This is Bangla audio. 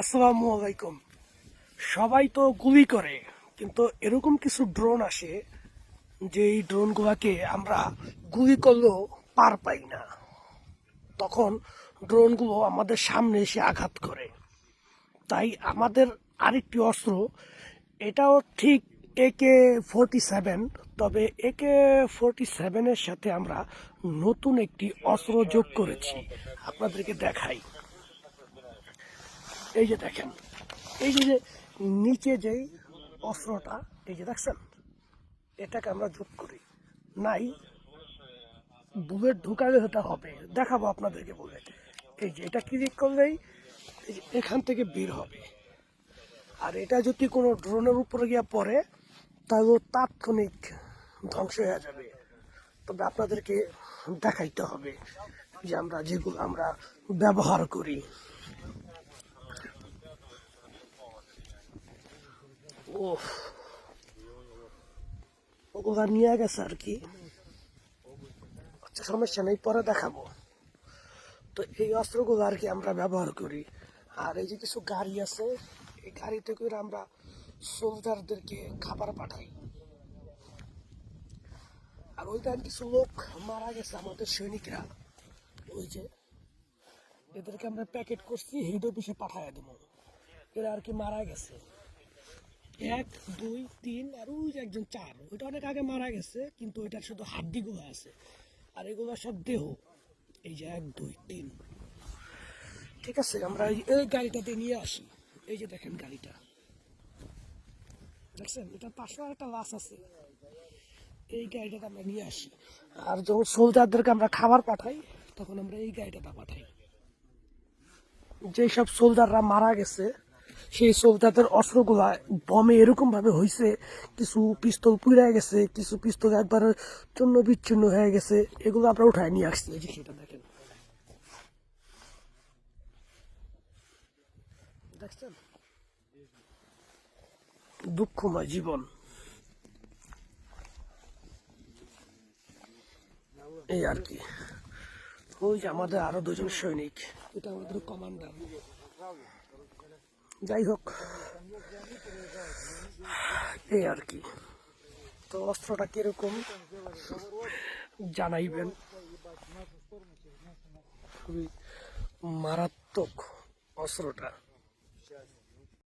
আসসালামু আলাইকুম। সবাই তো গুলি করে, কিন্তু এরকম কিছু ড্রোন আসে যে এই ড্রোনগুলোকে আমরা গুলি করলেও পার পাই না। তখন ড্রোনগুলো আমাদের সামনে এসে আঘাত করে। তাই আমাদের আরেকটি অস্ত্র, এটাও ঠিক একে ফোরটি সেভেন, তবে একে ফোরটি সেভেনের সাথে আমরা নতুন একটি অস্ত্র যোগ করেছি। আপনাদেরকে দেখাই। এই যে দেখেন, এই যে নিচে যেই অস্ত্রটা, এই যে দেখছেন, এটাকে আমরা যোগ করি। নাই বুলেট ঢুকালে সেটা হবে। দেখাবো আপনাদেরকে বলে। এই যে এটা ক্লিক করলেই এখান থেকে বের হবে। আর এটা যদি কোনো ড্রোনের উপরে গিয়ে পড়ে, তাহলে তাৎক্ষণিক ধ্বংস হয়ে যাবে। তবে আপনাদেরকে দেখাইতে হবে যে আমরা যেগুলো আমরা ব্যবহার করি। ওগুলা নিয়ে গেছে আর কি। আচ্ছা সমস্যা নেই, পরে দেখাবো। তো এই অস্ত্রগুলো আর কি আমরা ব্যবহার করি। আর এই যে কিছু গাড়ি আছে, এই গাড়িতে করে আমরা সোলজারদেরকে খাবার পাঠাই। আর ওই ওইখানে কিছু লোক মারা গেছে আমাদের সৈনিকরা। ওই যে এদেরকে আমরা প্যাকেট করছি হেড অফিসে পাঠাই দেবো। এরা আর কি মারা গেছে। এক, দুই, তিন, আর ওই যে একজন চার। ওইটা অনেক আগে মারা গেছে, কিন্তু ওইটার শুধু হাড্ডিগুলো আছে। আর এগুলো সব দেহ। এই যে এক, দুই, তিন। ঠিক আছে, আমরা এই- গাড়িটাতে নিয়ে আসি। এই যে দেখেন গাড়িটা। দেখছেন? এটা পাঁচশো একটা লাশ আছে। এই গাড়িটাতে আমরা নিয়ে আসি। আর যখন সোলজারদেরকে আমরা খাবার পাঠাই, তখন আমরা এই গাড়িটাতে পাঠাই। যেসব সোলজাররা মারা গেছে সেই সোলজারদের অস্ত্রগুলা বমে এরকম ভাবে হয়েছে কিছু পিস্তল পুড়ে গেছে, কিছু পিস্তল একবার চূর্ণ বিচ্ছিন্ন হয়ে গেছে, এগুলো আমরা উঠায় নিয়ে আসছি। এই যে সেটা দেখেন। দেখছেন? দুঃখময় জীবন। এই আর কি। ওই যে আমাদের আরও দুজন সৈনিক, এটা আমাদের কমান্ডার। যাই হোক এই আর কি। তো অস্ত্রটা কীরকম জানাইবেন? খুবই মারাত্মক অস্ত্রটা।